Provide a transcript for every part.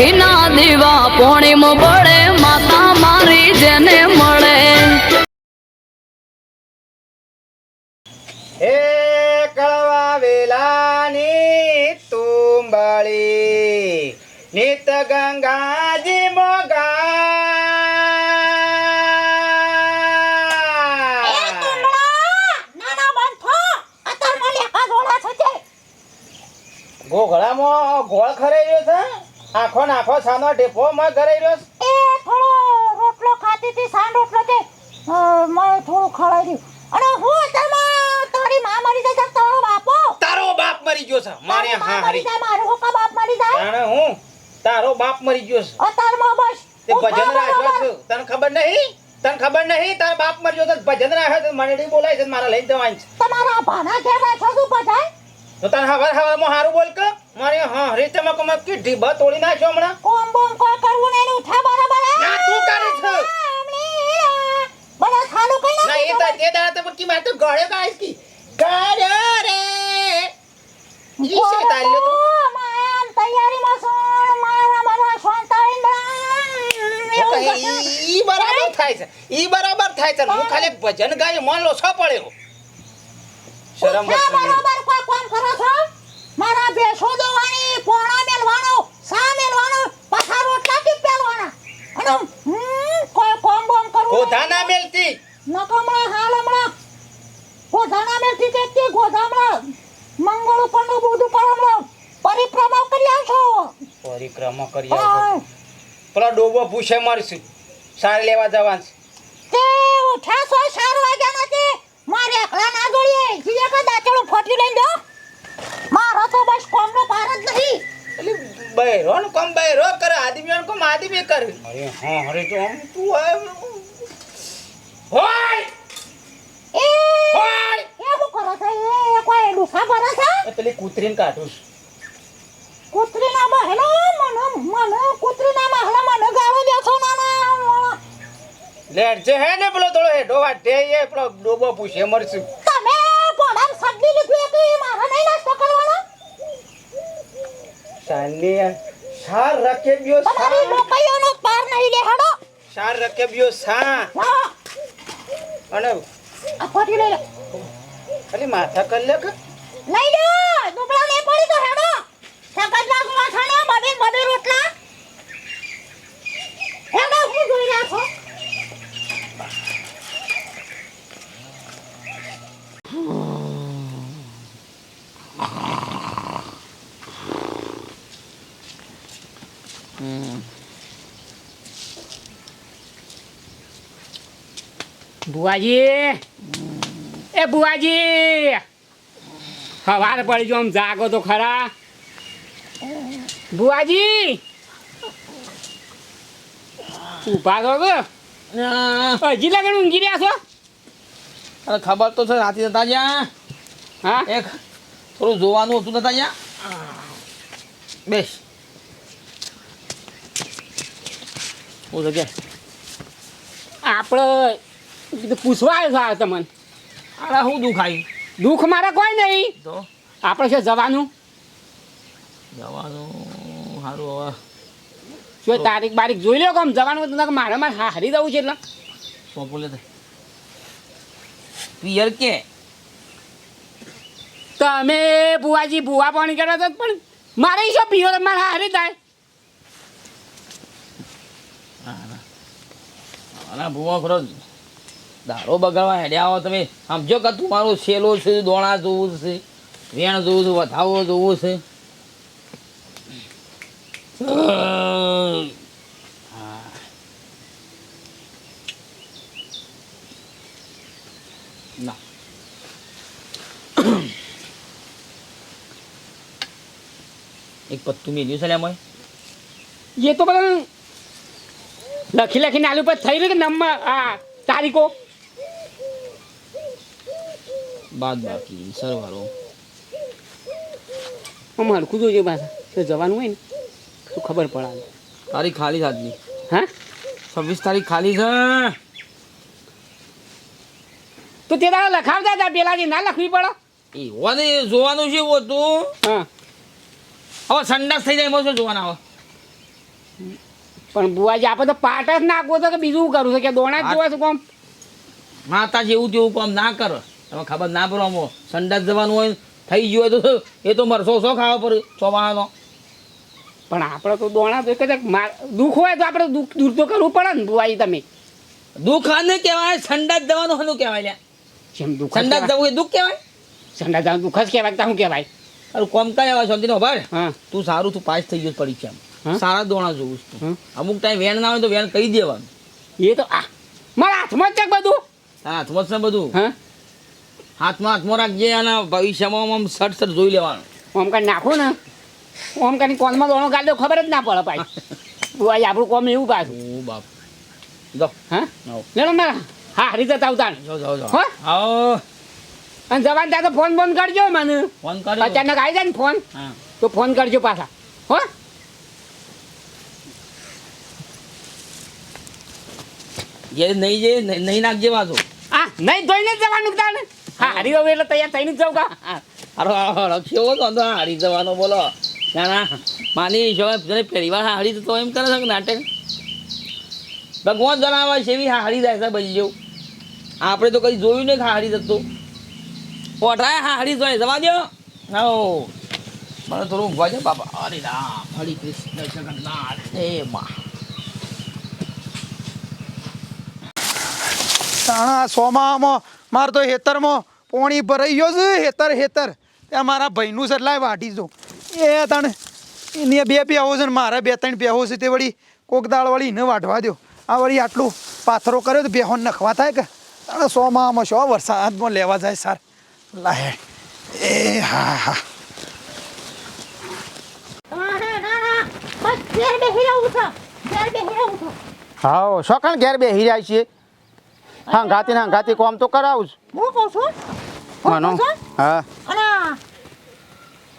ઘીના દીવા પોણીમ પડે માતા મારી જેને મળે. હે કળવા વેલાની તુંબળી નિત ગંગાજી મોગા. ગોઘડામાં ગોળ ખરાઈ રહ્યો છે? આખો નાખો સાનો ઢેફો માં ઘરે રહ્યો એ થોડો રોટલો ખાતી હતી સાંજ રોટલો તે મેં થોડું ખવાઈ રહ્યું અને હું તમાર તારી માં મરી જાય તારો બાપો તારો બાપ મરી ગયો છે. મારે તારી હા મરી હરી જાય મારો કા બાપ મરી જાય? જાણે હું? તારો બાપ મરી ગયો છે. અતારમાં બસ. તે ભજન રાખ્યો. છે. તને ખબર નહીં? તને ખબર નહીં? તાર બાપ મરી ગયો તો ભજન રાખ્યો તો મને બોલાય છે મારા લઈને જવાનું છે. તમારા ભાના ઘેર છો છું બધાય તો તને હવાર હવારમાં હારું બોલ કે? મારે હા રીતે મેં કમા કે ઢીબા તોડી નાખ્યો હમણાં. કોમ બોમ કો કરવું નહીં ઉઠા બરાબર ના, તું કરે છે. હમણી, બધા કઈ ના એ તો તે દાડા તો કી મારે તો ગળે ગાઈસ કી. ગળ્યો રે. ઈ છે તારી લ્યો તું. માયામ તૈયારીમાં છું મારા મારા શાંતાઈ ઈ બરાબર થાય છે. ઈ બરાબર થાય છે. હું ખાલી ભજન ગાય મન લો છો પડ્યો. શરમ. બરોબર? કોઈ કામ કરો છો? મારા ભેંસો દોવાની પોણા મેલવાનો સા મેલવાનો પાછા રોટલા ટીપ પેલવાના અને કોઈ કોમ બોમ કરવું ગોધા ના મેલતી. નકમણા હાલ હમણાં. મંગળ ઉપરનું બધું પર હમણાં. પરિક્રમા કરી આવશો? પરિક્રમા કરી આવજો. હા. પેલો ડોબો પૂછે મારશું. સાર લેવા જવાનું છે. તે ઉઠ્યા સો ચાર વાગ્યા નથી એકલા ના જોડીએ જીએ કે દાંતડું ફોટી લઈ દો મારો તો બસ કોમનો પાર જ નહીં એટલે બૈરો ને કોમ બૈરો કરે આદમીઓ કોમ આદમી કરે. અરે હા અરે તો આમ તું હોય! એ! હોય! એ શું કરો છો? એ કોઈ ડુસા ભરે છે? એ પેલી કૂતરીને કાઢું છું. કૂતરીના મનો મને મને કૂતરીના મહેલો મને ગાળો ના ના લેટ જે હે ને પેલો થોડો હેડો વાટે એ પેલો ડોબો પૂછે મરશું. તમે પોડામ સગડી લીધું કે મારા નહીં નાસ્તો કરવાનો સાની સાર રકે બ્યો તમારી સા લોકઈઓનો પાર નહીં લે હડો. સાર રકે બ્યો સા અને આ ફોટી લઈ લે. ખાલી માથા કર લે કે? લઈ લો દુબળા ને પડી તો હેડો સકત લાગુ માથાને બબે બબે રોટલા હેડો હું જોઈ રહ્યા છો બુઆજી. એ ભુવાજી સવાર પડી જો આમ જાગો તો ખરા. ભુવાજી ઊભા છો કે હજી લગન ઊંઘી રહ્યા છો? અરે ખબર તો છે રાતી નતા જ્યાં. હા? એક થોડું જોવાનું હતું નતા જ્યાં. બેસ. હું જગ્યા આપણે પૂછવા આવ્યો છો તમને. અરે હું આવ્યું દુઃખ મારે કોઈ નહીં. તો? આપણે છે જવાનું. જવાનું સારું હવે. શું તારીખ બારીખ જોઈ લો કેમ જવાનું હોય તો મારે મારે હારી જવું છે એટલે. પિયર કે? તમે બુવાજી બુવા પાણી કરો તો પણ મારે શું પિયર મારે હારી થાય? અરે ભુવા ખરો દારો બગાડવા હેડ્યા આવો તમે. સમજો કે તું મારું સેલો છે, દોણા જોવું છે, વેણ જોવું છે વધાવો જોવું છે. એક પત્તું મેલ્યું છે લે મોય. એ તો બધા લખી લખીને આલુ પર થઈ રહ્યું કે નંબર, આ તારીખો. બાદ બાકી સરવારો આમ હરખું જોજો પાછા તો જવાનું હોય ને તો ખબર પડે તારીખ ખાલી આજની. હા? છવ્વીસ તારીખ ખાલી છે. તો તે દાડા લખાવતા હતા પેલા ના લખવી પડે? એવા નહીં જોવાનું છે એવું હતું. હા. હવે સંડાસ થઈ જાય એમાં શું જોવાના હવે? પણ બુવાજી આપણે તો પાટ જ નાખવો તો કે બીજું કરું છે? કે દોણા જ જોવા છું કોમ? માતા જેવું તેવું કોમ ના કરો. તમે ખબર ના પડો આમાં. સંડાસ જવાનું હોય થઈ ગયું હોય તો એ તો મરસો સો ખાવા પડે ચોમાહાનો પણ આપણે તો દોણા તો કદાચ દુઃખ હોય તો આપણે દુઃખ દૂર તો કરવું પડે ને ભાઈ તમે. દુઃખ આને કહેવાય? સંડાસ જવાનું હનું કહેવાય લ્યા. જેમ દુઃખ સંડાસ જવું એ દુઃખ કહેવાય? સંડાસ જવાનું દુઃખ જ કહેવાય તો શું કહેવાય? અરે કોમ કઈ આવે શાંતિનો ભાઈ? હા. તું સારું તું પાસ થઈ ગયો હા? પરીક્ષામાં. સારા દોણા જોઉં છું અમુક ટાઈમ વેણ ના હોય તો વેણ કહી દેવાનું. એ તો આ મારા હાથમાં જ છે બધું? તારા હાથમાં જ છે બધું? હા. હાથમાં હાથમાં રાખજે અને ભવિષ્યમાં આમ સટ સટ જોઈ લેવાનું. ઓમ કરી નાખું ને? ઓમ કરીને કોનમાં દોણો ગાલ્યો ખબર જ ના પડે પાછી. ભાઈ આપણું કોમ એવું પાછું. ઓ બાપ. જો. હા? લેણો મારા. હા હરી જતા આવતા જો જો જો. હો? આવો. અને જવાન ત્યાં તો ફોન ફોન કરજો મને. ફોન કરજો અચાનક આવી જાય ને ફોન. હા. તો ફોન કરજો પાછા. હો? જે નહીં જે નહીં નાખજે વાંધો આ નહીં ધોઈને જવાનું તાને હા હરી જવું એટલે તૈયાર થઈને જ કા? હારો હતો તો હારી જવાનો બોલો. ના ના. માની જો જેને પહેલી વાર હારી તો એમ કરે છે નાટક? ભગવાન જણાવે છે એવી હારી જાય છે બધી જેવું. આપણે તો કઈ જોયું નહીં હારી જતો. હા હારી જાય. જવા દો હા મને થોડું ઊંઘવા છે બાપા. હરે રામ હરી કૃષ્ણ જગન્નાથ. હે મા. સોમામાં મારે તો હેતરમાં પોણી ભરાઈ ગયો છે હેતર હેતર. ત્યાં મારા ભાઈનું છે એટલે વાટી જો. એ ત્રણ એની બે બેહો છે ને મારા બે ત્રણ બેહો છે તે વળી કોક દાળ વળી એને વાઢવા દો આ વળી આટલું પાથરો કર્યો તો બેહો નખવા થાય કે? તાણે સોમામાં શો વરસાદમાં લેવા જાય સાર. લાહે એ હા હા. ના ના ના ના બસ ઘેર બેહી રહું છું. ઘેર બેહી રહું છું. હા શોખણ ઘેર બેસી જાય છે હા ઘાતી ના ઘાતી કોમ તો કરાવું જ. હું કહું છું? માનો. કહું છું? હા. અને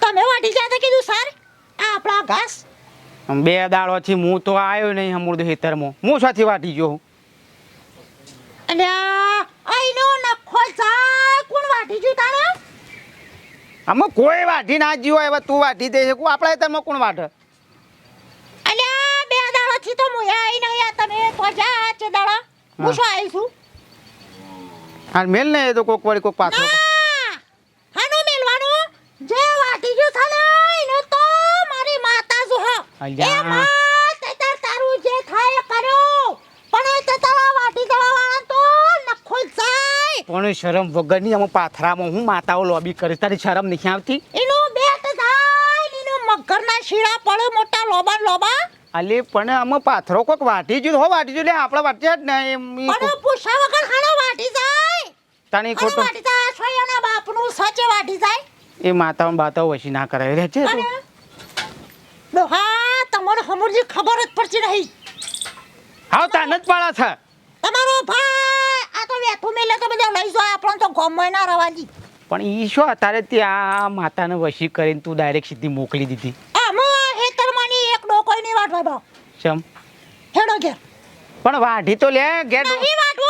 તમે વાટી જાતે કીધું સર આ આપણા ઘાસ. બે દાડોથી હું તો આવ્યો નહીં અમૃત હેતરમાં. હું સાથી વાટી ગયો અને આઈનો નખો જા કોણ વાટી ગયું તારે અમે કોઈ વાટી ના જીવો હવે તું વાટી દે છે. આપણા તમે કોણ વાટે? અલ્યા બે દાડાથી તો હું આઈ નહીં. આ તમે તો જા છે દાડા. હું હા. શું આવી છું? હા મેલ ને એ તો કોક વાળી કોક પાછો હાનો મેલ મેલવાનું? જે વાટી જો છે ને તો મારી માતા જો હો. એ માં તે તારું જે થાય કર્યો. પણ એ તે તારા વાટી દેવા વાળા તો નખો જાય. પણ શરમ વગરની આમાં પાથરામાં હું માતાઓ લોબી કરી તારી શરમ નથી આવતી? એનું બેટ જાય ને એનું મગરના શીરા પડે મોટા લોબા લોબા. અલે પણ આમાં પાથરો કોક વાટી જો હો વાટી જો લે આપણે વાટી જ ને એમ પણ પૂછા વગર ખાણો વાટી જાય. તાની ખોટું. વાટી જાય સોયના બાપનું સચે વાટી જાય. એ માતાઓ બાતાઓ વસી ના કરાય. રે છે અને? તમારો હમુરજી ખબર જ પડતી નહીં હા તાન જ પાડા છે તમારો ભાઈ આ તો વેઠું મેલે તો બધા લઈ જાય આપણને તો ગમમાં ના રવાજી પણ ઈ શું અત્યારે ત્યાં માતાને વશી કરીને તું ડાયરેક્ટ સીધી મોકલી દીધી. આમાં હેતરમાંની એક ડોકોઈ ની વાટવા દો. ચમ હેડો ઘેર. પણ વાઢી તો લે ઘેર નહીં દાડો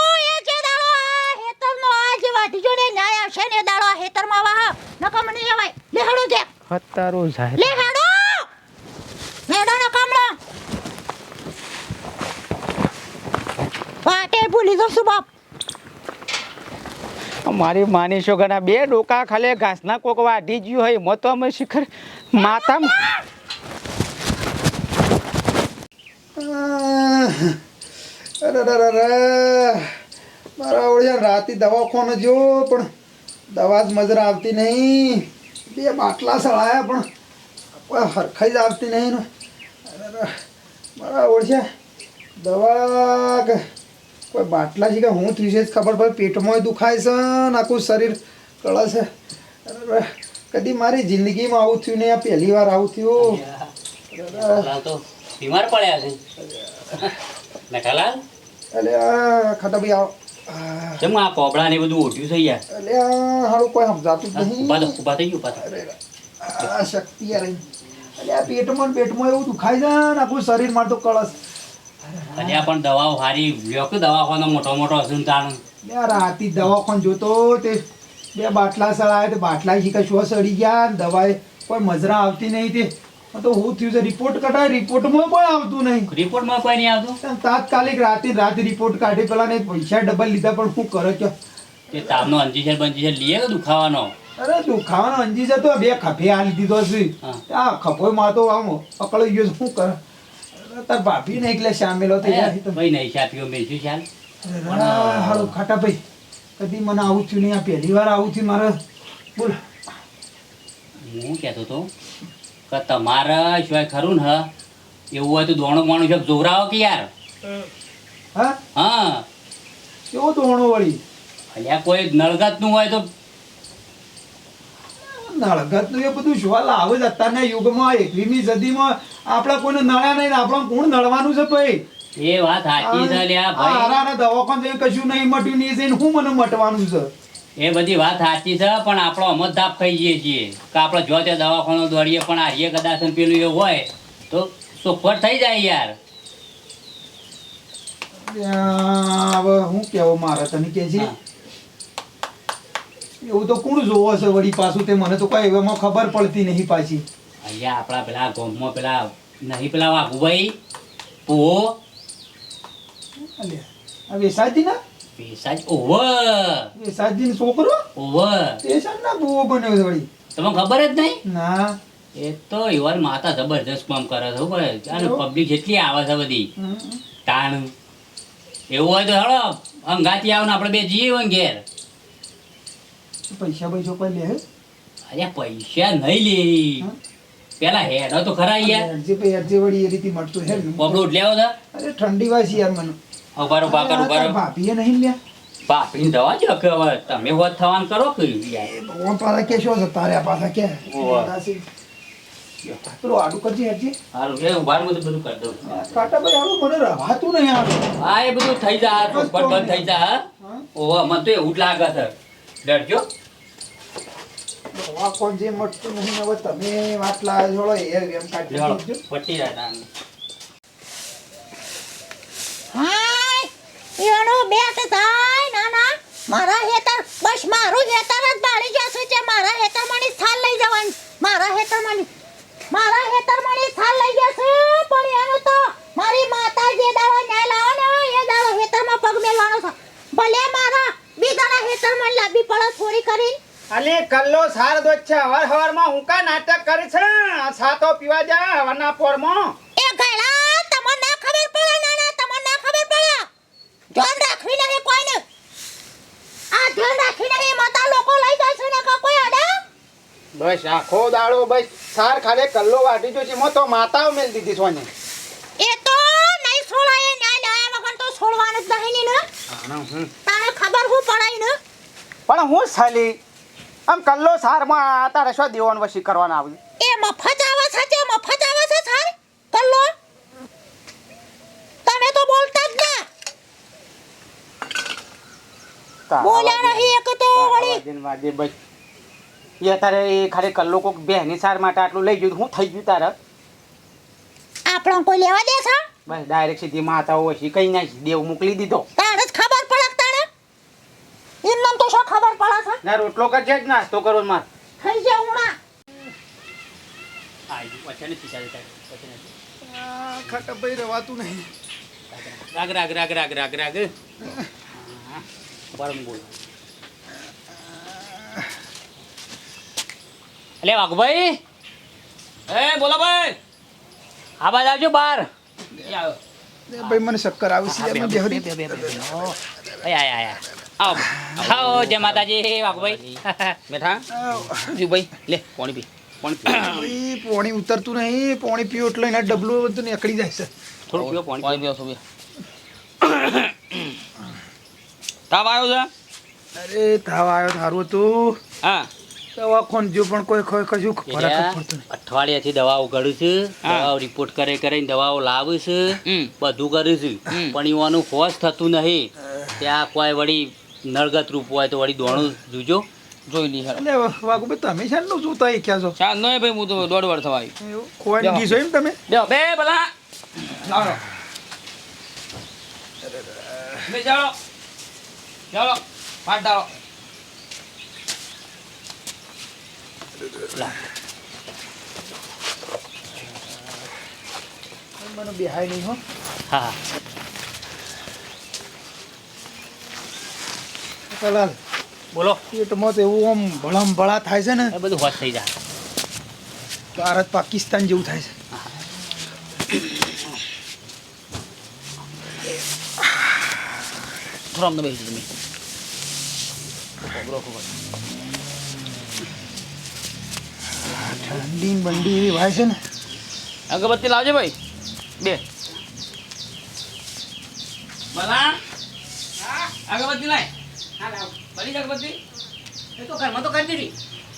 હેતરનો આ જે વાટી જો ને ન્યાય આવશે ને દાડો આ હેતરમાં વાહ. નકમ નહીં જવાય લેહડો જે. હતારો જાય. લેહડો! હેડો નકમણો વાટે ભૂલી જશું બાપ. મારી માની છોકરા બે ડોકા ખાલી ઘાસના કોક વાઢી ગયું હોય મો તો અમે શિખર માતા અરે અરે અરે. મારા ઓળિયા રાતે દવાખાને જો પણ દવા જ મજરા આવતી નહીં. બે બાટલા સળાયા પણ કોઈ હરખાઈ જ આવતી નહીં અરે, મારા દવા કોઈ બાટલા છે કે હું થયું છે ખબર પડે પેટમાં દુખાય છે ને આખું શરીર કળે છે. કદી મારી જિંદગીમાં આવું થયું નહીં આ પહેલી વાર આવું થયું. બીમાર પડ્યા છે? અલે આ ખટાભાઈ આવો કેમ આ કોબળા ને બધું ઓઢ્યું થઈ ગયા એટલે હારું કોઈ સમજાતું જ ઊભા નહીં. ઊભા થઈ ગયું ઊભા. આ શક્તિ યાર અલે આ પેટમાં પેટમાં એવું દુખાય છે ને આખું શરીર માર તો કળશ. અને આ પણ દવાઓ સારી લ્યો દવાખાનો મોટો મોટો હશે ને તાણ. લે આ રાતી દવાખાન જોતો તે બે બાટલા સળાય તો બાટલા શીખા શું સડી ગયા ને દવાએ કોઈ મજરા આવતી નહીં તે. તો હું થયું છે રિપોર્ટ કઢાય રિપોર્ટમાં પણ આવતું નહીં. રિપોર્ટમાં કોઈ નહીં આવતું? તાત્કાલિક રાતે રાતે રિપોર્ટ કાઢી પેલા ને પૈસા ડબલ લીધા પણ શું કરે કે? તે તાવનો અંજીસર બંજીસર લીએ દુખાવાનો? અરે દુખાવાનો અંજી તો બે ખફે હાલી દીધો છે. આ ખભો મારતો આમ પકડાઈ ગયો છે, શું કરે? અરે તાર ભાભી ને એકલે સામેલો થઈ જાય ભાઈ નહીં છાપ્યો મેં શું અરે હારું ખાટા ભાઈ. કદી મને આવું થયું નહીં આ પહેલી વાર આવું થયું મારે. બોલ. હું કહેતો હતો કે તમારા સિવાય ખરું ને એવું હોય તો દોણો માણું છે જોરાવો કે યાર? હા? હા. કેવો દોણો વળી? અલ્યા કોઈ નળગતનું હોય તો નળગતનું એ બધું જોવા લાવે જ અત્યારના યુગમાં એકવીમી સદીમાં આપણે કોઈને નળ્યા નહીં આપણે કોણ નળવાનું છે ભાઈ? એ વાત સાચી છે લ્યા ભાઈ. હારાના દવાખાને કશું નહીં મટ્યું નહીં છે હું મને મટવાનું છે? એ બધી વાત સાચી છે પણ આપણો અમત ધાપ ખાઈ જઈએ છીએ. કે આપણે જો તે દવાખાનો દોડીએ પણ આ એ કદાચ પેલું એવું હોય તો ચોખવટ થઈ જાય યાર. હવે હું કેવો મારે તને કે છે? એવું તો કોણ જોવો છે વળી પાછું તે? મને તો કઈ એવામાં ખબર પડતી નહીં પાછી. અહીંયા આપણા પેલા ગોમમાં પેલા નહીં પેલા વાઘુભાઈ આ વેસાજી ના? પૈસા જ ઓવ. વેસાજી છોકરો ઓવ. વેસાજ ના બુવો બન્યો છે વળી. તમને ખબર જ નહીં? ના. એ તો ઈવન માતા જબરજસ્ત કામ કરે છે ભાઈ અને પબ્લિક એટલી આવે છે બધી. તાણ. એવું હોય તો હેડો અંગાથી આવો ને આપણે બે જઈએ હોય ઘેર. પૈસા પૈસા કોઈ લે અરે પૈસા નહીં લે. પેલા હેડો તો ખરા યાર. અરજી ભાઈ અરજી વળી એ રીતે મળતું હે બબડો ઉઠલ્યાવો છે અરે ઠંડી વાસી યાર મને. ઉભારો ભાકર તાર ઉભારો. ભાભીએ નહીં લ્યા. બાપડી દવા જો કે હવે. તમે હોત થવાનું કરો કે? યાર ભગવાન કે શું તારે આ પાછા કે? પેલો આડું કરજે હેરજે. હારું એ ઉભાર બધું બધું કરી દઉં. કાટા ભાઈ આડું મને રવાતું નહીં આડું હા એ બધું થઈ જા બસ બંધ થઈ જા હા? ઓહો મને તો એવું જ લાગે છે. ડરજો. આ કોણ જે મટતું નહીં હવે તમે વાત લાવે છો એ એમ કાઢી. પટી જાય હાય એનું બેટ થાય ના ના મારા હેતર બસ મારું હેતર જ બાળી જશે છે મારા હેતર મણી થાલ લઈ જવાની. મારા હેતર મણી મારા હેતર મણી થાલ લઈ જશે, પણ એનો તો મારી માતા જે દાડો ન્યાય લાવો ને, એ દાડો હેતરમાં પગ મેલવાનો છે. ભલે મારા બીજાના હેતરમાં લાંબી પડે થોડી કરીને અલી કલ્લો સાર દોત છે હવાર હવારમાં હું કા નાટક કરે છે. સાતો પીવા જા હવાના પોરમાં એ ગયડા તમને ના ખબર પડે ના ના તમને ના ખબર પડે ધ્યાન રાખવી નહીં કોઈને આ ધ્યાન રાખી નહીં માતા લોકો લઈ જાય છે ને કા કોઈ અડે બસ આખો દાડો બસ સાર ખાલે કલ્લો વાટી જો છે મો તો માતાઓ મેલ દીધી સોને. એ તો નહીં છોડાય ન્યાય લાયા વગર તો છોડવાનું જ નહીં ને. તને ખબર હું પડાય ને? પણ હું સાલી આમ કલ્લો સારમાં તારે શું દેવાન વસી કરવાના આવ્યું એ મફત આવે છે તે મફત આવે છે સાર કલ્લો. તમે તો બોલતા જ ના. બોલ્યા નહીં એક તો વળી. બસ. એ તારે એ ખાલી લોકો કોક બેહની સાર માટે આટલું લઈ ગયું હું થઈ ગયું તારે. આપણો કોઈ લેવા દે છે? બસ ડાયરેક્ટ સીધી માતાઓ છે કઈ નાખી દેવ મોકલી દીધો. તારે જ ખબર પડે તારે? એમને તો શું ખબર પડે છે? ના રોટલો કરજે જ નાસ્તો કરો માર. થઈ જાય હમણાં ખાટા ભાઈ રવાતું નહીં. રાગ રાગ રાગ રાગ રાગ રાગ. પરમ બોલો અલે વાઘુભાઈ. એ બોલો ભાઈ. આ બાજુ આવજો બહાર. ભાઈ મને ચક્કર આવે છે. બે, બે, બે, બે, બે. આય, આય, આય. આવો. આવો જય માતાજી વાઘભાઈ. બેઠા? ભાઈ લે પાણી પી પાણી પોણી ઉતરતું નહીં પોણી પીઓ એટલે એના ડબલું બધું નીકળી જાય છે. થોડું પીઓ પાણી પાણી પીવો છો બે તાવ આવ્યો છે? અરે તાવ આવ્યો તારું હતું. હા. દવાખાને જો પણ કોઈ કોઈ કશું ફરક પડતો નહીં. અઠવાડિયાથી દવાઓ કરું છું દવાઓ રિપોર્ટ કરે કરીને દવાઓ લાવું છું બધું કરું છું. પણ એવાનું ફોસ થતું નહીં. ત્યાં કોઈ વળી નળગત રૂપ હોય તો વળી દોણું જોજો. જોઈ લી હેડો. એટલે તમે છે ને જોતા ક્યાં છો? ચાલ નહીં ભાઈ હું તો દોઢ વાર થવા આવી. ગીસો એમ તમે? બેહો બે ભલા. લાવો બે ચાલો ચાલો પાટ ડાળો મને બિહાય નહીં હો. હા. કલાલ બોલો. પેટમાં તો એવું આમ ભળમ ભળા થાય છે ને એ બધું હોશ થઈ જાય ભારત પાકિસ્તાન જેવું થાય છે. થોડા અમને બેસી તમે. ઠંડી બંડી એવી વાય છે ને. અગરબત્તી લાવજો ભાઈ. બે. બલા. અગરબત્તી લાય. બની અગરબત્તી? એ તો ઘરમાં તો કરી દીધી.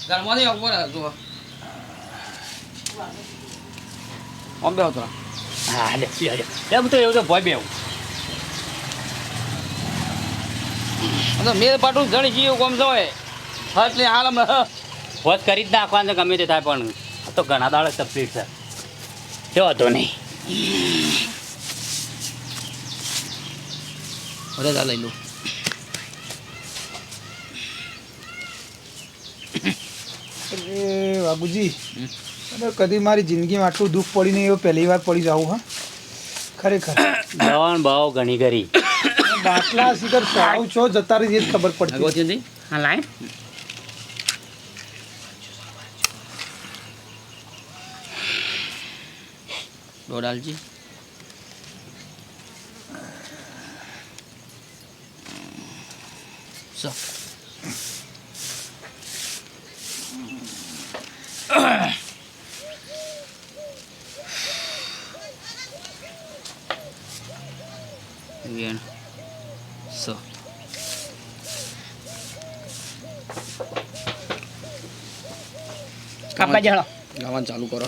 ઘરમાં નહીં ઉપર જુઓ. ઓમ બે હા લે એમ તો એવું તો ભય બેવું મેં પાટું જણી જીવ કોમ એટલે હાલ હમણાં હોશ કરી જ નાખવાનું છે ગમે તે થાય પણ તો ઘણા દાડે તકલીફ છે. કેવો હતો નહીં? અરે તા લઈ લો. અરે બાબુજી તમે કદી મારી જિંદગીમાં આટલું દુઃખ પડી નહીં એવું પહેલી વાર પડી જાવું હા? ખરેખર. દવાન ભાવ ઘણી કરી. બાટલા સીધા સાવ છો જતા રહી જ ખબર પડતી. હા લાય દોઢ આલજી સો Again. So. કાપા જળો ગાવાનું ચાલુ કરો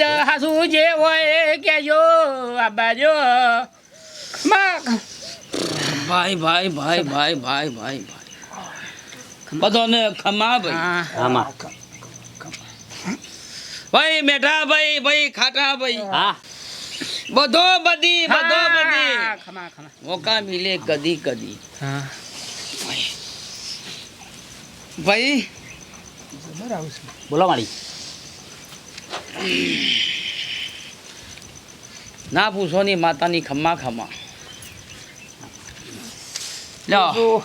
આજ હાસુ જે હોય કેજો આબાજો માં ભાઈ ભાઈ ભાઈ ભાઈ ભાઈ ભાઈ ભાઈ. બધોને ખમા ભાઈ. ખમા ભાઈ મેઠા ભાઈ ભાઈ ખાટા ભાઈ. હા. બધો બધી બધો બધી. ખમા ખમા. મોકા મિલે કદી કદી. હા. ભાઈ. બોલો મારી ના પૂછો ની માતાની ખમ્મા ખમ્મા. લ્યો.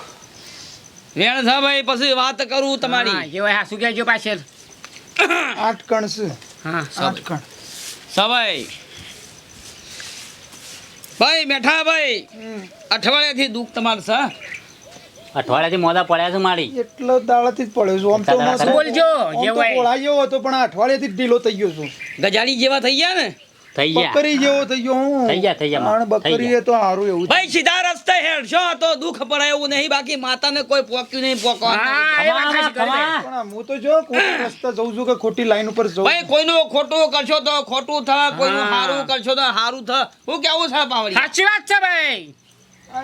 વેણ થા ભાઈ પછી વાત કરું હા, તમારી જે હોય હાસુ કહેજો પાછળ? આઠ કણ છે. હા. આઠ કણ સવાઈ ભાઈ મેઠા ભાઈ અઠવાડિયાથી દુઃખ તમારું છે અઠવાડિયાથી મોડા પડ્યા છે મારી. એટલો દાડાથી જ પડ્યો છું. આમ તો માસ બોલજો જેવો હતો પણ અઠવાડિયાથી ઢીલો થઈ ગયો છું. ગજાડી જેવા થઈ ગયા ને? થઈ ગયા. બકરી જેવો થઈ ગયો હું. થઈ ગયા, થઈ ગયા, પણ બકરી એ તો હારું એવું ભાઈ સીધા રસ્તે હેડશો તો દુખ પડે એવું નહીં બાકી માતાને કોઈ પોક્યું નહીં પોકવાનું હા તો જો ખોટી રસ્તે જઉં છું કે ખોટી લાઈન ઉપર જઉં ભાઈ કોઈનું ખોટું કરશો તો ખોટું થ કોઈનું હારું સારું કરશો તો હારું થાય હું કેવું છે પાવડી સાચી વાત છે ભાઈ.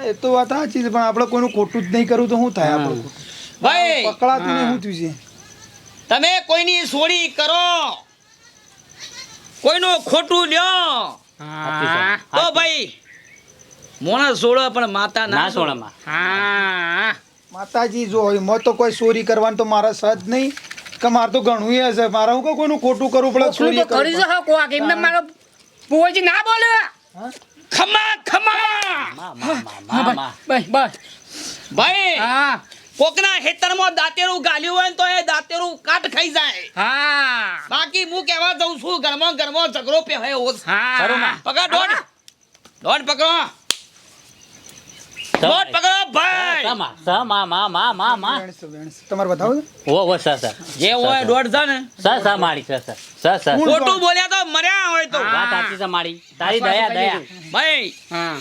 એ તો વાત સાચી છે પણ આપણે કોઈનું ખોટું જ નહીં કરવું તો શું થાય આપણું? ભાઈ પકડાતું નહીં શું થયું છે? તમે કોઈની સોડી કરો. કોઈનું ખોટું લ્યો. તો ભાઈ મોણા સોળો પણ માતા ના ના સોળામાં. હા. માતાજી જો હોય મો તો કોઈ ચોરી કરવાનું તો મારા સજ નહીં. કે મારે તો ઘણું એ હશે. મારે હું કોઈનું ખોટું કરવું પડે ચોરી કરી કોક એમને મારો પુઓજી ના બોલે. ખમા ખમા! મા, મા, મા, મા, મા. બસ બસ ભાઈ. હા. કોકના હેતરમાં દાંતેરું ગાલ્યું હોય તો એ દાંતેરું કાટ ખાઈ જાય. હા. બાકી હું કહેવા દઉં છું ઘરમાં ઘરમાં ઝઘડો પે હોય હા. પકડ દોડ. દોડ પકડો. દોડ પકડો ભાઈ! સમા, સમા, મા, મા, મા, મા. વેણશે, વેણશે. તમારે બતાવો ઓ, ઓ, સર, સર. જે હોય દોડ છે ને સર, સર, મારી, સર, સર. Sir, sir. ખોટું બોલ્યા તો મર્યા હોય તો. વાત સાચી છે મારી. તારી દયા, દયા. ભાઈ હા.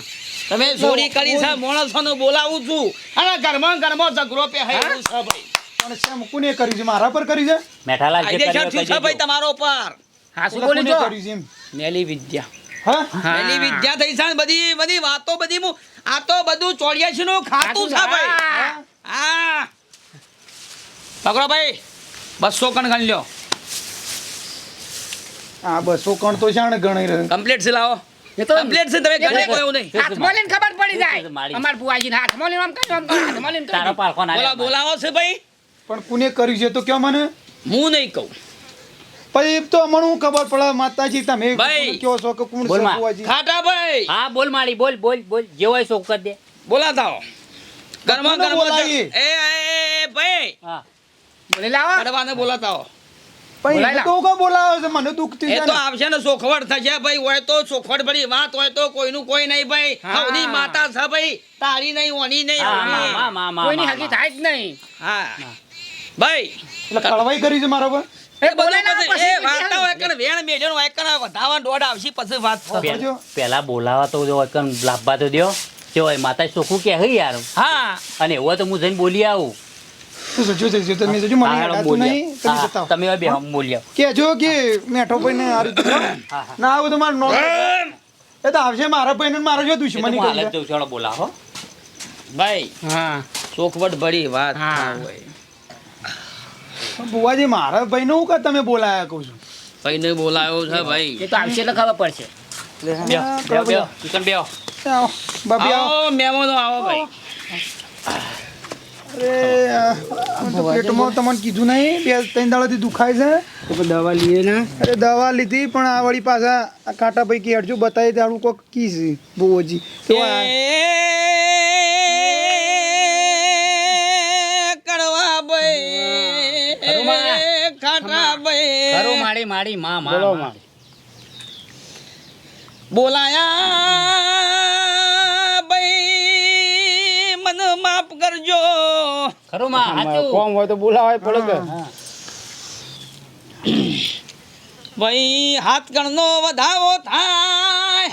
તમે ચોરી કરી છે માણસોને બોલાવું છું. અને ઘરમાં ઘરમાં ઝઘડો પે હોય છે ભાઈ. પણ શેમ કોને કર્યું છે? મારા પર કર્યું છે? મેઠાલાલ જે કાયદેસર કર્યું થયું એ છે ભાઈ તમારો પર. હા શું બોલી જો. કર્યું છે એમ? મેલી વિદ્યા. હા? મેલી વિદ્યા થઈ છે ને બધી બધી વાતો બધી હું આ તો બધું ચોર્યાસી નું ખાતું છે ભાઈ. હા. પકડો ભાઈ. બસો કણ ગણ લ્યો. આ બસો કણ તો જાણે ગણાઈ રહ્યો. કમ્પ્લીટ છે લાવો. એ તો કમ્પ્લીટ છે તમે ગણે કોઈ એવું નહીં. હાથમાં લઈને ખબર પડી જાય. મારી. અમાર બુઆજીને હાથમાં લઈને આમ કર્યું, આમ હાથમાં લઈને તારો પારખો ના બોલાવો છે ભાઈ. પણ કોને કર્યું છે તો કયો મને? હું નહીં કહું. પછી તો મને હું ખબર પડે? માતાજી તમે કયો છો કે કોણ છે ખાટા ભાઈ! હા બોલ માળી બોલ બોલ બોલ. જેવાય હોય શોક કરી દે બોલાતા આવો ગરમા ગરમા એ એ, એ ભાઈ! હા. બોલે લાવો? કડવાને બોલાતા આવો પછી તો કો બોલાવે છે? મને દુઃખ એ તો આવશે ને સોખવડ થશે ભાઈ. હોય તો સોખવડ ભરી વાત હોય તો કોઈનું કોઈ નહીં ભાઈ. હવની માતા છે ભાઈ. તારી નહીં ઓની નહીં કોઈની થાય જ નહીં. હા. ભાઈ એટલે કળવાઈ કરી છે મારા પર એ. પેલા બોલાવા તો જો લાભવા તો હોય માતા ચોખ્ખું કે યાર? હા. અને એવું તો હું જઈને બોલી આવું. તમે બે કે મેઠો ભાઈ ને આ રીતે હા, હા. ના આવું તો મારું એ તો આવશે મારા ભાઈ ને મારો જો દુશ્મની બોલાવો ભાઈ હા. ચોખવટ ભરી વાત હોય. પણ બુવાજી મારા ભાઈ નું કે તમે બોલાયા કહું છું? ભાઈને બોલાયો છે ભાઈ. એ તો આવશે એટલે ખબર પડશે. બેહો, બેહો, બેહો. તું કેમ બેહો? આવો બાપી આવો આવો મહેમાનો આવો ભાઈ. અરે પેટમાં તમને કીધું નહીં બે ત્રણ દાડાથી દુખાય છે. દવા લઈએ ને. અરે દવા લીધી પણ આ વળી પાછા આ કાંટા પૈકી હેડજો બતાવી તારું કોક કી છે બુવાજી તો મારી માળી માં માં, બોલો માં. મારી બોલાયા ભાઈ મને માફ કરજો. ખરું માં સાચું. કોમ હોય તો બોલાવાય પડે કે. ભાઈ હાથ ગણનો વધાવો થાય.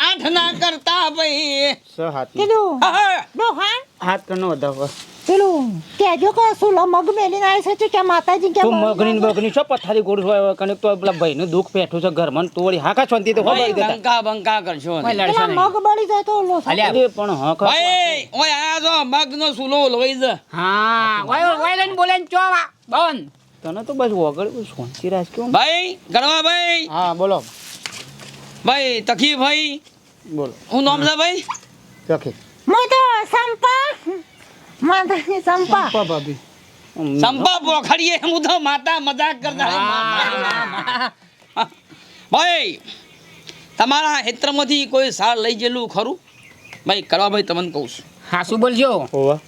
આઠ ના કરતા ભાઈ. સ હાથ કીધું? હાથ ગણનો વધાવો. પેલું કેજો કે સુલો મગ મેલીને આવી છે કે માતાજી કે મગની બગની છો પથારી ગોળ હોય કને? તો પેલા ભાઈનું દુખ પેઠું છે ઘર મન તોડી હાકા શાંતિ તો ભાઈ દેતા. બંકા બંકા કરશો. પેલા મગ બળી જાય તો લો અરે પણ હા ખબર. ભાઈ ઓય જો મગ નો સુલો લોઈ જ હા ઓય ઓય લઈને બોલે ને ચો વા બંધ. તને તો બસ વગર શાંતિ રાખ કેમ ભાઈ ગણવા ભાઈ. હા બોલો. ભાઈ તકી ભાઈ. બોલો. હું નામ છે ભાઈ? તકી તો સંપા માતાજી સંપા. ભાભી. સંપા પોખડીએ હું તો માતા મજાક કરતા ભાઈ તમારા હેત્રમાંથી કોઈ સાર લઈ ગયેલું ખરું? ભાઈ કરવા ભાઈ તમને કહું છું. હા શું બોલજો? ઓવા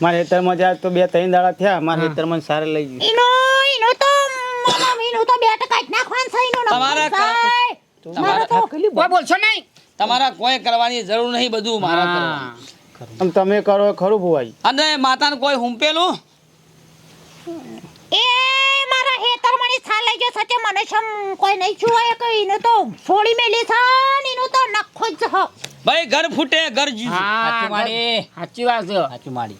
મારા હેતરમાં જ્યાં તો બે ત્રણ દાડા થયા. મારા હેતરમાં સારે લઈ ગયું. ઈનો ઈનો તો મને તો બે ટકા જ નાખવાનું છે ઈનો તમારા તો કોઈ બોલશો નહીં. તમારા કોઈ કરવાની જરૂર નહીં બધું મારા કરવાનું. આમ તમે કરો એ ખરું ભુવાઈ અને માતાને કોઈ હુંપેલું? એ મારા હેતર મને છાલ લઈ ગયો સચે મને સમ કોઈ નહીં છુવાય કે ઈને તો છોડી મેલી છે ને ઈનો તો નખો જ ભાઈ ઘર ફૂટે ઘર જીવ. સાચું માળી. સાચી વાત છે. હાચું માળી.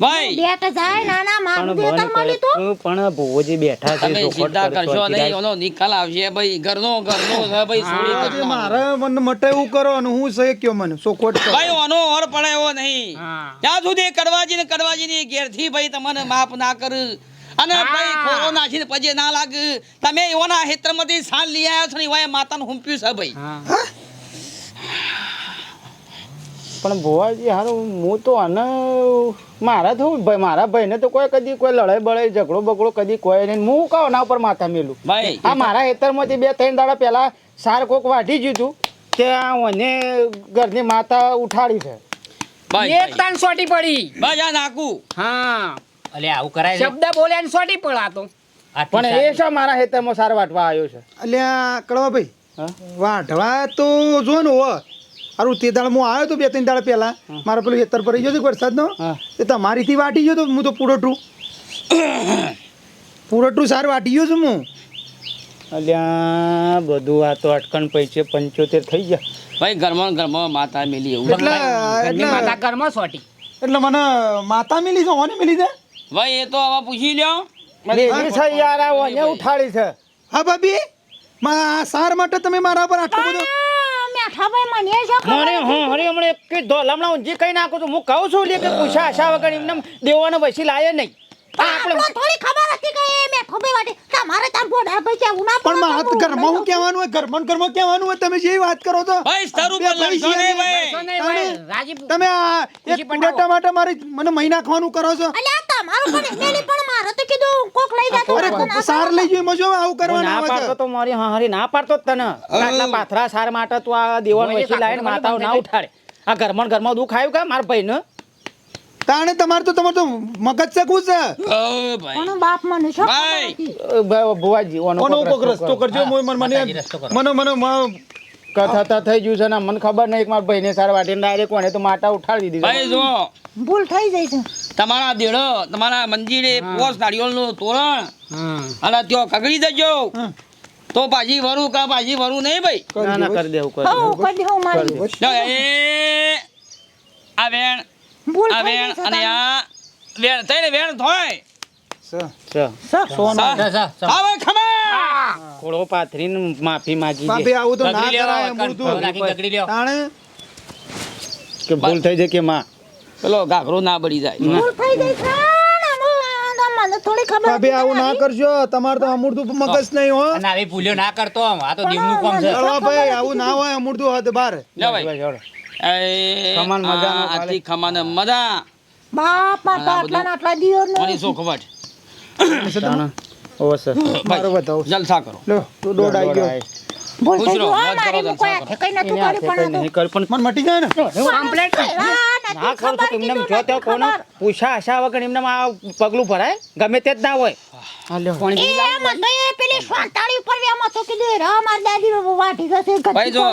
ભાઈ. બેટ જાય નાના મારું પણ મળી તો. પણ ભુવોજી બેઠા છે તમે ચિંતા કરશો, કરશો નહીં ઓનો નિકાલ આવશે. ભાઈ ઘરનો ઘરનો છે ભાઈ સોળી આજે મારે મને મટે એવું કરો અને હું સહી કયો મને સોખવટ ભાઈ ઓનો ઓર પડે એવો નહીં. ત્યાં સુધી કડવાજી ને કડવાજી ની ઘેરથી ભાઈ તમને માફ ના કર. અને. ભાઈ કોરોના છે પજે ના લાગ. તમે એઓના હેત્રમાંથી સાલ લઈ આવ્યા છો ને એવાય માતાને હુંપ્યું છે ભાઈ. હા? પણ ભુવાજી હારું હું તો આને મારા તો ભાઈ મારા ભાઈને તો કોઈ કદી કોઈ લડાઈ બળાઈ ઝઘડો બગડો કદી કોઈ નહીં. હું કહો ના ઉપર માથા મેલું. ભાઈ આ મારા હેતરમાંથી બે ત્રણ દાડા પહેલા સાર કોક વાઢી ગયું હતું તે આ મને ઘરની માતા ઉઠાડી છે. એક તાન સોટી પડી. બજા આ નાખું. હા. અલે આવું કરાય શબ્દ બોલ્યા ને સોટી પડાતો પણ એ શા મારા હેતરમાં સાર વાટવા આવ્યો છે? અલ્યા કડવા ભાઈ હા? વાઢવા તો જો ને હો તે દાડા હું આવ્યો તો બે ત્રણ દાડા પહેલા. મારા પેલું ખેતર પર ગયો હતો વરસાદનો. તે તમારીથી વાટી ગયો તો હું તો પૂરોટું પૂરોટું સારું વાટી ગયો છું હું. અલ્યા બધું આ તો અટકણ પૈસે પંચોતેર થઈ ગયા. ભાઈ ઘરમાં ઘરમાં માતા મેલી એવું. એટલે ઘરની માતા ઘરમાં સોટી એટલે મને માતા મિલી છે ઓને મિલી છે? ભાઈ એ તો હવે પૂછી લ્યો. મેલી છે યાર આ ઓને ઉઠાડી છે. હા ભાભી મા- સાર માટે તમે મારા પર આટલું બધું આ મેઠાભાઈ મને ખબર મને? હા હરી હમણાં એક ધોલામણા ઊંજી કઈ નાખું છું હું કહું છું લે કે પૂછા આશા વગર એમને દેવાનો પછી લાયે નહીં આપણે થોડી ખબર હતી કે એ મેઠાભાઈ વાટે. તમારે તાર બોડા ભાઈ કેવું ના પણ માં તો ઘરમાં હું કહેવાનું હોય? ઘરમાં ઘરમાં કહેવાનું હોય? તમે જે વાત કરો છો ભાઈ તારું પર લડશો નહીં ભાઈ. તાણે તમે આ એક પુડેટા માટે મારી મને મહી નાખવાનું કરો છો? અલ્યા તમારું પણ મેલી પણ મારે તો કીધું કોક લઈ જતો અરે સાર લઈ એમાં આવું ના પાડતો તો. મારી હા હરી ના પાડતો તને. આટલા પાથરા સાર માટે તું આ દેવાનું વસી લાવીને માતાઓ ના ઉઠાડે. આ ઘરમાં ને ઘરમાં દુઃખ આવ્યું કે મારા ભાઈને? તાણે તમારે તો તમારે તો મગજ ચકવું છે. ઓ ભાઈ. બાપ મને છો? ભાઈ. ભુવાજી ઓનો કોક કોક રસ્તો કરજો મને મને. મને મને મને કથા તા થઈ ગયું છે ને મને ખબર નહીં મારા ભાઈને સાર વાટીને ડાયરેક્ટ કોને તો માટા ઉઠાડી દીધી ભાઈ જો. ભૂલ થઈ જાય છે. તમારા દેડો તમારા મંદિરે પોસ નાળિયેરનું તોરણ. અને ત્યો કગડી દેજો. તો પાછી વરું કા પાછી વરું નહીં ભાઈ? ના ના કરી દેવું કરી દેવું કરી દેવું મારી એ આ વેણ ભૂલ આ થઈ વેણ જાય અને આ વેણ થઈને વેણ થોય દેવું સર, હવે ખમા થોડો પાથરીને માફી માગી દે આવું તો ના કરાય કણ મૂળતું. લ્યો તાણે? કે ભૂલ થઈ જાય કે માં? પેલો ઘાઘરો ના બળી જાય. ભૂલ થઈ જાય છે ને આમાં મને થોડી ખબર બાપી આવું ના કરજો તમારે તો અમૂર્તું મગજ નહીં હો. અને ભૂલ્યો ના કરતો આ તો દીવનું કામ છે. ભાઈ આવું ના હોય અમૂર્તું હાથ બાર. જા ભાઈ. જોડે. એ ખમાન મજાનો આ આથી ખમાન મજા. બાપ આટલા આટલા દિયો ને. કોની સોખવટ તાણે. ઓ સર મારો બતાવો જલસા કરો. લો તો દોડ આવી ગયો. ભૂલ થઈ ગયું હો, મારી મુકો કોઈ હાથે કઈ નતું કર્યું પણ આ તો. નહીં કર્યું પણ મન મટી જાય ને. કમ્પ્લેટ ના કરું. તો એમને જો નથી કોનો પૂછા આશા વગર એમને આ પગલું ભરાય? ગમે તે જ ના હોય. એ એમાં તો એ પેલી શાંતાળી ઉપર વ્યામ હતો કીધું રા માર દાદી વાટી જશે ભાઈ જો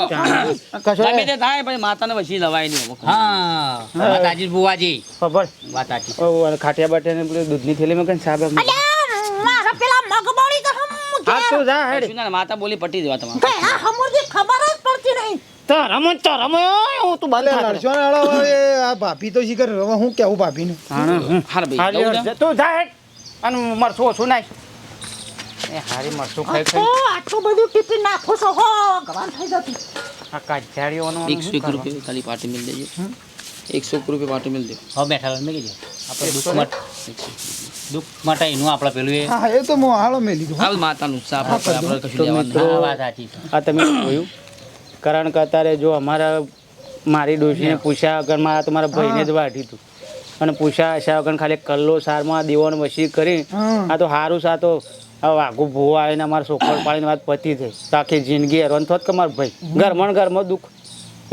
કશો ગમે તે થાય પછી માતાને વસી લવાય નહીં હા. માતાજી બુવાજી ખબર. વાત ઓ ખાટિયા બાટિયા ને દૂધની દૂધની થેલીમાં કઈ સાબ મારા પેલા મગબોળી તો હા તું જા હેડ. કશું માતા બોલી પટી દેવા તમારે. હમુરજી ખબર જ પડતી નહીં. તો રમો તો રમો હું તું બંધ અલે લડશો ને અડો હવે આ ભાભી તો શીખર હવે હું કેવું ભાભીને? હાર ભાઈ તું. જા હેડ. અને મરસું ઓછું નાય એ હારી મરસું ખાઈ ખાઈ. આટલું બધું ટીપી નાખો છો હો ગવાન થઈ જતી. આ કાજાડીઓનો એકસો રૂપિયા ખાલી પાર્ટી મિલ દેજો. એકસો એક રૂપિયા પાર્ટી મિલ દે હવે બેઠા મેં કીધું. આપણે દુઃખ મટ દુઃખ માટે એનું આપણે પેલું એ હા એ તો હું હાલો મેં લીધું. હાલ માતાનું સાપ આપણે કશું લેવાનું હા, વાત સાચી આ તમે જોયું? કારણ કે અત્યારે જો અમારા મારી ડોશીને પૂછ્યા વગર મારા તમારા ભાઈને જ વાઢી હતું અને પૂછ્યા આશા વગર ખાલી કલ્લો સારમાં દેવાનો વસી કરી. આ તો સારું સા તો વાઘું ભૂવો આવીને અમારા સોખડ પાડીને વાત પતી થઈ. તો આખી જિંદગી હેરાન થોત કે મારા ભાઈ. ઘરમાં ઘરમાં દુઃખ.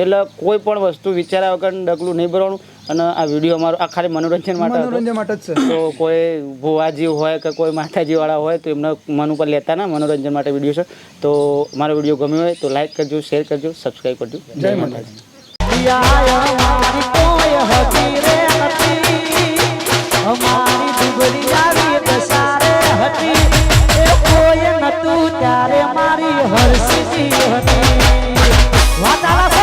એટલે કોઈ પણ વસ્તુ વિચાર્યા વગર ડગલું નહીં ભરવાનું. અને આ વીડિયો અમારો આ ખાલી મનોરંજન માટે મનોરંજન માટે જ છે. તો કોઈ ભુવાજી હોય કે કોઈ માતાજીવાળા હોય તો એમને મન ઉપર લેતા ના મનોરંજન માટે વીડિયો છે. તો મારો વીડિયો ગમ્યો હોય તો લાઈક કરજો શેર કરજો સબસ્ક્રાઈબ કરજો. જય માતાજી. વાતાવરણ